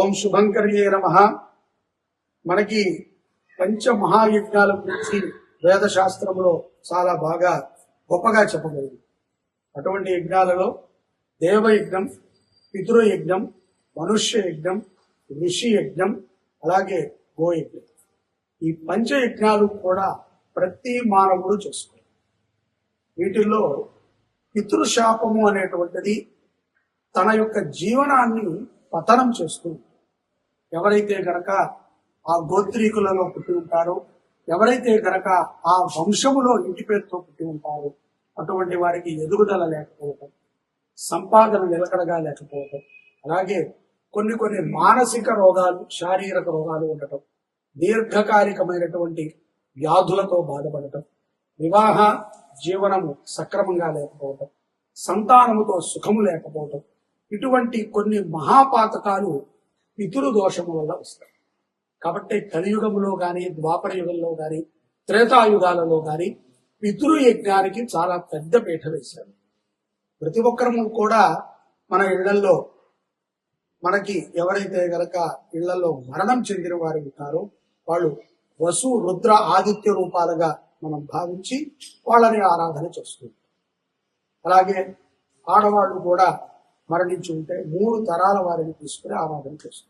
ఓం శుభంకర్యే నమ. మనకి పంచ మహాయజ్ఞాల గురించి వేద శాస్త్రంలో చాలా బాగా గొప్పగా చెప్పబడింది. అటువంటి యజ్ఞాలలో దేవయజ్ఞం పితృయజ్ఞం మనుష్య యజ్ఞం ఋషి యజ్ఞం అలాగే గోయజ్ఞం. ఈ పంచయజ్ఞాలు కూడా ప్రతి మానవుడు చేసుకోవాలి. వీటిల్లో పితృశాపము అనేటువంటిది తన యొక్క జీవనాన్ని పతనం చేస్తుంది. ఎవరైతే గనక ఆ గోత్రీకులలో పుట్టి ఉంటారో ఎవరైతే గనక ఆ వంశములో ఇంటి పేరుతో పుట్టి ఉంటారో అటువంటి వారికి ఎదుగుదల లేకపోవటం సంపాదన నిలకడగా లేకపోవటం అలాగే కొన్ని కొన్ని మానసిక రోగాలు శారీరక రోగాలు ఉండటం దీర్ఘకాలికమైనటువంటి వ్యాధులతో బాధపడటం వివాహ జీవనము సక్రమంగా లేకపోవటం సంతానముతో సుఖము లేకపోవటం ఇటువంటి కొన్ని మహాపాతకాలు పితృ దోషము వల్ల వస్తాయి. కాబట్టి కలియుగములో గాని ద్వాపర యుగంలో గాని త్రేతాయుగాలలో గాని పితృయజ్ఞానికి చాలా పెద్ద పీఠ వేశారు. ప్రతి ఒక్కరము కూడా మన ఇళ్ళలో మనకి ఎవరైతే గనక ఇళ్ళలో మరణం చెందిన వారు ఉంటారో వాళ్ళు వసు రుద్ర ఆదిత్య రూపాలుగా మనం భావించి వాళ్ళని ఆరాధన చేస్తుంది అలాగే ఆడవాళ్ళు కూడా మరణించి ఉంటే మూడు తరాల వారిని తీసుకుని ఆరాధన చేస్తుంది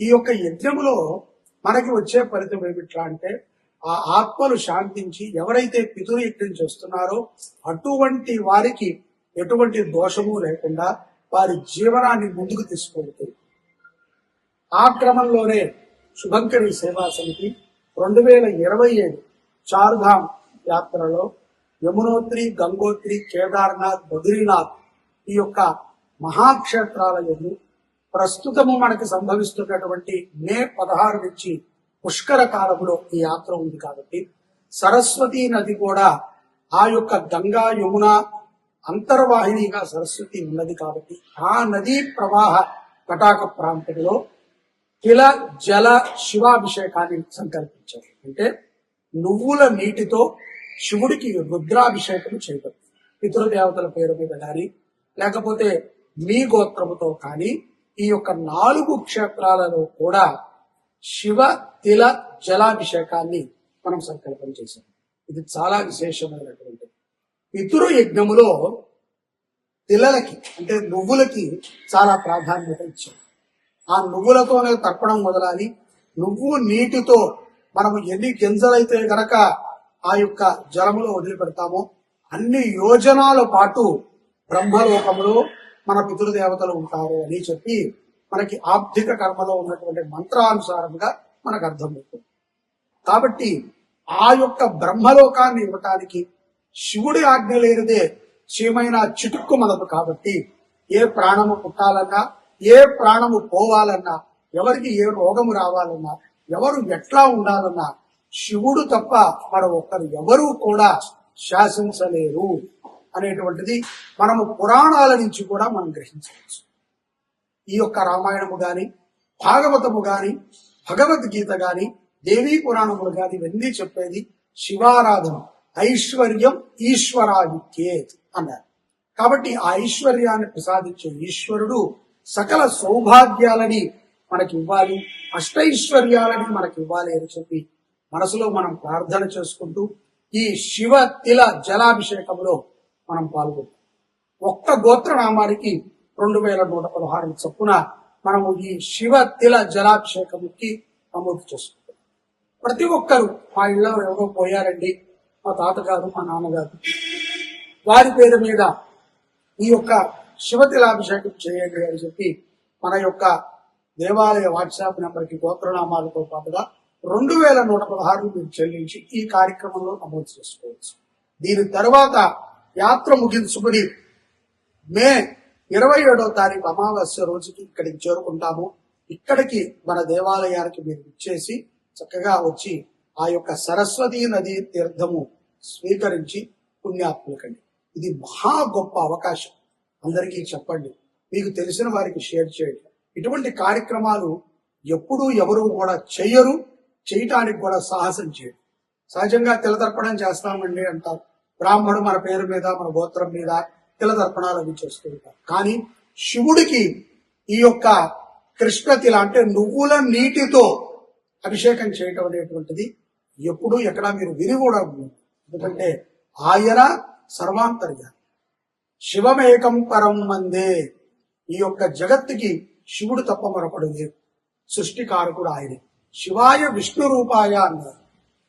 ఈ యొక్క యజ్ఞములో మనకి వచ్చే ఫలితం ఏమిట్లా అంటే ఆ ఆత్మలు శాంతించి ఎవరైతే పితురు యజ్ఞం చేస్తున్నారో అటువంటి వారికి ఎటువంటి దోషము లేకుండా వారి జీవనాన్ని ముందుకు తీసుకెళ్తుంది ఆ క్రమంలోనే శుభంకరి సేవా సమితి రెండు వేల ఇరవై ఏడు చార్ధామ్ యాత్రలో యమునోత్రి గంగోత్రి కేదార్నాథ్ బద్రీనాథ్ ఈ యొక్క మహాక్షేత్రాల ఎందు ప్రస్తుతము మనకి సంభవిస్తున్నటువంటి మే పదహారు నుంచి పుష్కర కాలంలో ఈ యాత్ర ఉంది కాబట్టి సరస్వతి నది కూడా ఆ యొక్క గంగా యమున అంతర్వాహినిగా సరస్వతి ఉన్నది కాబట్టి ఆ నదీ ప్రవాహ తటాక ప్రాంతంలో కిల జల శివాభిషేకాన్ని సంకల్పించారు. అంటే నువ్వుల నీటితో శివుడికి రుద్రాభిషేకం చేయడం పితృదేవతల పేరు మీద కానీ లేకపోతే మీ గోత్రముతో కానీ ఈ యొక్క నాలుగు క్షేత్రాలలో కూడా శివ తిల జలాభిషేకాన్ని మనం సంకల్పం చేశాం. ఇది చాలా విశేషమైనటువంటి పితృ యజ్ఞములో తిలలకి అంటే నువ్వులకి చాలా ప్రాధాన్యత ఇచ్చాం ఆ నువ్వులతోనే తప్పడం మొదలాలి. నువ్వు నీటితో మనము ఎన్ని గింజలైతే గనక ఆ యొక్క జలములో వదిలిపెడతామో అన్ని యోజనాల పాటు బ్రహ్మలోకములో మన పితృదేవతలు ఉంటారు అని చెప్పి మనకి ఆర్థిక కర్మలో ఉన్నటువంటి మంత్రానుసారంగా మనకు అర్థమవుతుంది. కాబట్టి ఆ యొక్క బ్రహ్మలోకాన్ని ఇవ్వటానికి శివుడి ఆజ్ఞ లేనిదే శివమైన చిటుక్కు మనకు కాబట్టి ఏ ప్రాణము పుట్టాలన్నా ఏ ప్రాణము పోవాలన్నా ఎవరికి ఏ రోగము రావాలన్నా ఎవరు ఎట్లా ఉండాలన్నా శివుడు తప్ప మన ఒక్కరు ఎవరూ కూడా శాసించలేరు. అనేటువంటిది మనము పురాణాల నుంచి కూడా మనం గ్రహించవచ్చు. ఈ యొక్క రామాయణము గాని భాగవతము గాని భగవద్గీత గాని దేవీ పురాణములు గాని ఇవన్నీ చెప్పేది శివారాధన ఐశ్వర్యం ఈశ్వరాదిత్యే అన్నారు. కాబట్టి ఆ ఐశ్వర్యాన్ని ప్రసాదించే ఈశ్వరుడు సకల సౌభాగ్యాలని మనకి ఇవ్వాలి అష్టైశ్వర్యాలని మనకి ఇవ్వాలి అని చెప్పి మనసులో మనం ప్రార్థన చేసుకుంటూ ఈ శివ తిల జలాభిషేకంలో మనం పాల్గొంటాం. ఒక్క గోత్రనామానికి రెండు వేల నూట పదహారు చొప్పున మనము ఈ శివ తిల జలాభిషేకముకి నమోదు చేసుకుంటాం. ప్రతి ఒక్కరు మా ఇళ్ళలో ఎవరో పోయారండి మా తాతగారు మా నాన్నగారు. వారి పేరు మీద ఈ యొక్క శివతిలాభిషేకం చేయండి అని చెప్పి మన యొక్క దేవాలయ వాట్సాప్ నెంబర్కి గోత్రనామాలతో పాటుగా రెండు వేల నూట పదహారు మీరు చెల్లించి ఈ కార్యక్రమంలో నమోదు చేసుకోవచ్చు. దీని తర్వాత యాత్ర ముగించుకుని మే ఇరవై ఏడో తారీఖు అమావాస్య రోజుకి ఇక్కడికి చేరుకుంటాము. ఇక్కడికి మన దేవాలయానికి మీరు ఇచ్చేసి చక్కగా వచ్చి ఆ యొక్క సరస్వతీ నది తీర్థము స్వీకరించి పుణ్యాత్మకండి ఇది మహా గొప్ప అవకాశం. అందరికీ చెప్పండి. మీకు తెలిసిన వారికి షేర్ చేయండి. ఇటువంటి కార్యక్రమాలు ఎప్పుడూ ఎవరు కూడా చెయ్యరు. చేయటానికి కూడా సాహసం చేయరు సహజంగా తిలతర్పణం చేస్తామండి అంటారు. బ్రాహ్మణుడు మన పేరు మీద మన గోత్రం మీద తిలతర్పణాలు అవి చేస్తూ ఉంటారు. కానీ శివుడికి ఈ యొక్క కృష్ణతిల అంటే నువ్వుల నీటితో అభిషేకం చేయటం అనేటువంటిది ఎప్పుడు ఎక్కడ మీరు విని కూడా ఎందుకంటే ఆయన సర్వాంతర్య శివమేకం పరం మందే. ఈ యొక్క జగత్తుకి శివుడు తప్ప మరొకడు లేడు. సృష్టికారకుడు ఆయనే. శివాయ విష్ణు రూపాయ అన్నారు.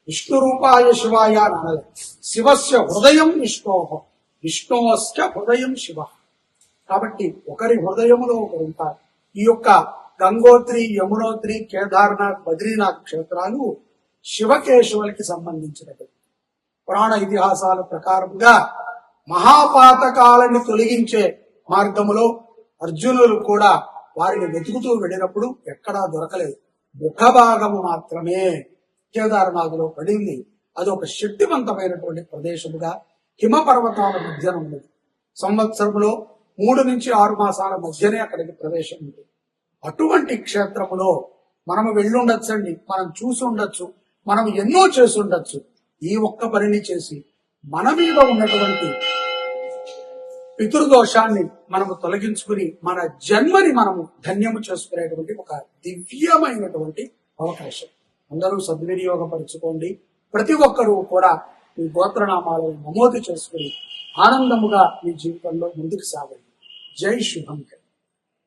విష్ణు రూపాయ శివాయ అని శివస్య హృదయం విష్ణోహ విష్ణోస్య హృదయం శివ. కాబట్టి ఒకరి హృదయములో ఒకరు ఉంటారు. ఈ యొక్క గంగోత్రి యమునోత్రి కేదార్నాథ్ బద్రీనాథ్ క్షేత్రాలు శివకేశవులకి సంబంధించినవి. పురాణ ఇతిహాసాల ప్రకారంగా మహాపాతకాలను తొలగించే మార్గములో అర్జునులు కూడా వారిని వెతుకుతూ వెళ్ళినప్పుడు ఎక్కడా దొరకలేదు. ముఖభాగము మాత్రమే. కేదార్నాథ్లో పడింది. అది ఒక శక్తివంతమైనటువంటి ప్రదేశముగా హిమ పర్వతాల మధ్యన ఉన్నది. సంవత్సరంలో మూడు నుంచి ఆరు మాసాల మధ్యనే అక్కడికి ప్రవేశం ఉంది. అటువంటి క్షేత్రములో మనము వెళ్ళుండొచ్చండి. మనం చూసి ఉండొచ్చు మనం ఎన్నో చేసి ఉండొచ్చు ఈ ఒక్క పనిని చేసి మన మీద ఉన్నటువంటి పితృదోషాన్ని మనము తొలగించుకుని మన జన్మని మనము ధన్యము చేసుకునేటువంటి ఒక దివ్యమైనటువంటి అవకాశం. అందరూ సద్వినియోగపరచుకోండి. ప్రతి ఒక్కరూ కూడా మీ గోత్రనామాలను నమోదు చేసుకుని ఆనందముగా మీ జీవితంలో ముందుకు సాగండి. జై శుభంకర్.